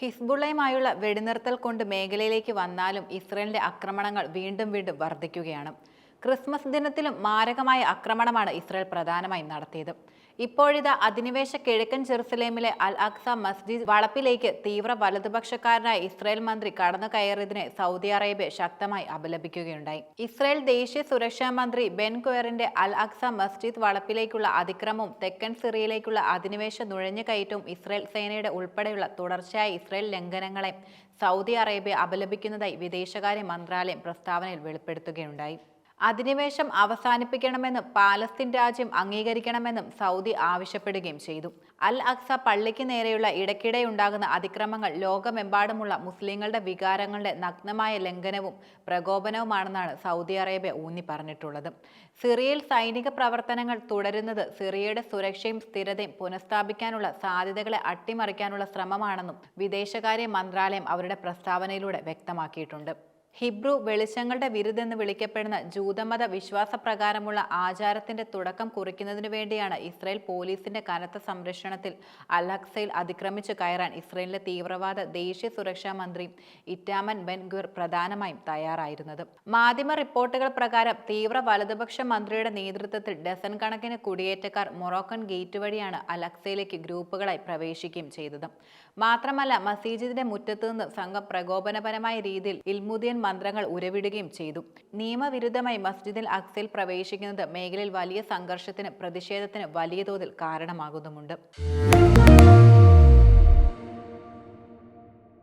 ഹിസ്ബുള്ളയുമായുള്ള വെടിനിർത്തൽ കൊണ്ട് മേഖലയിലേക്ക് വന്നാലും ഇസ്രയേലിന്റെ ആക്രമണങ്ങൾ വീണ്ടും വീണ്ടും വർദ്ധിക്കുകയാണ്. ക്രിസ്മസ് ദിനത്തിലും മാരകമായ ആക്രമണമാണ് ഇസ്രായേൽ പ്രധാനമായും നടത്തിയത്. ഇപ്പോഴിതാ അധിനിവേശ കിഴക്കൻ ജെറുസലേമിലെ അൽ അക്സ മസ്ജിദ് വളപ്പിലേക്ക് തീവ്ര വലതുപക്ഷക്കാരനായ ഇസ്രായേൽ മന്ത്രി കടന്നു കയറിയതിനെ സൗദി അറേബ്യ ശക്തമായി അപലപിക്കുകയുണ്ടായി. ഇസ്രായേൽ ദേശീയ സുരക്ഷാ മന്ത്രി ബെൻ ക്വയറിന്റെ അൽ അക്സ മസ്ജിദ് വളപ്പിലേക്കുള്ള അതിക്രമവും തെക്കൻ സിറിയയിലേക്കുള്ള അധിനിവേശ നുഴഞ്ഞുകയറ്റവും ഇസ്രായേൽ സേനയുടെ ഉൾപ്പെടെയുള്ള തുടർച്ചയായ ഇസ്രായേൽ ലംഘനങ്ങളെ സൗദി അറേബ്യ അപലപിക്കുന്നതായി വിദേശകാര്യ മന്ത്രാലയം പ്രസ്താവനയിൽ വെളിപ്പെടുത്തുകയുണ്ടായി. അധിനിവേശം അവസാനിപ്പിക്കണമെന്നും പാലസ്തീൻ രാജ്യം അംഗീകരിക്കണമെന്നും സൗദി ആവശ്യപ്പെടുകയും ചെയ്തു. അൽ അക്സ പള്ളിക്ക് നേരെയുള്ള ഇടയ്ക്കിടെ ഉണ്ടാകുന്ന അതിക്രമങ്ങൾ ലോകമെമ്പാടുമുള്ള മുസ്ലിങ്ങളുടെ വികാരങ്ങളുടെ നഗ്നമായ ലംഘനവും പ്രകോപനവുമാണെന്നാണ് സൗദി അറേബ്യ ഊന്നി പറഞ്ഞിട്ടുള്ളത് സിറിയയിൽ സൈനിക പ്രവർത്തനങ്ങൾ തുടരുന്നത് സിറിയയുടെ സുരക്ഷയും സ്ഥിരതയും പുനഃസ്ഥാപിക്കാനുള്ള സാധ്യതകളെ അട്ടിമറിക്കാനുള്ള ശ്രമമാണെന്നും വിദേശകാര്യ മന്ത്രാലയം അവരുടെ പ്രസ്താവനയിലൂടെ വ്യക്തമാക്കിയിട്ടുണ്ട്. ഹിബ്രു വെളിച്ചങ്ങളുടെ വിരുദെന്ന് വിളിക്കപ്പെടുന്ന ജൂതമത വിശ്വാസപ്രകാരമുള്ള ആചാരത്തിന്റെ തുടക്കം കുറിക്കുന്നതിനു വേണ്ടിയാണ് ഇസ്രായേൽ പോലീസിന്റെ കനത്ത സംരക്ഷണത്തിൽ അലക്സയിൽ അതിക്രമിച്ചു കയറാൻ ഇസ്രായേലിലെ തീവ്രവാദ ദേശീയ സുരക്ഷാ മന്ത്രി ഇറ്റാമൻ ബെൻ ഗുർ പ്രധാനമായും തയ്യാറായിരുന്നത്. മാധ്യമ റിപ്പോർട്ടുകൾ പ്രകാരം തീവ്ര വലതുപക്ഷ മന്ത്രിയുടെ നേതൃത്വത്തിൽ ഡസൻ കണക്കിന് കുടിയേറ്റക്കാർ മൊറോക്കൻ ഗേറ്റ് വഴിയാണ് അലക്സയിലേക്ക് ഗ്രൂപ്പുകളായി പ്രവേശിക്കുകയും ചെയ്തത്. മാത്രമല്ല മസീജിദിന്റെ മുറ്റത്തുനിന്ന് സംഘം പ്രകോപനപരമായ രീതിയിൽ ഇൽമുദിയൻ മന്ത്രങ്ങൾ ഉരവിടുകയും ചെയ്തു. നിയമവിരുദ്ധമായി മസ്ജിദിൽ അക്സയിൽ പ്രവേശിക്കുന്നത് മേഖലയിൽ വലിയ സംഘർഷത്തിന് പ്രതിഷേധത്തിന് വലിയ തോതിൽ കാരണമാകുന്നുമുണ്ട്.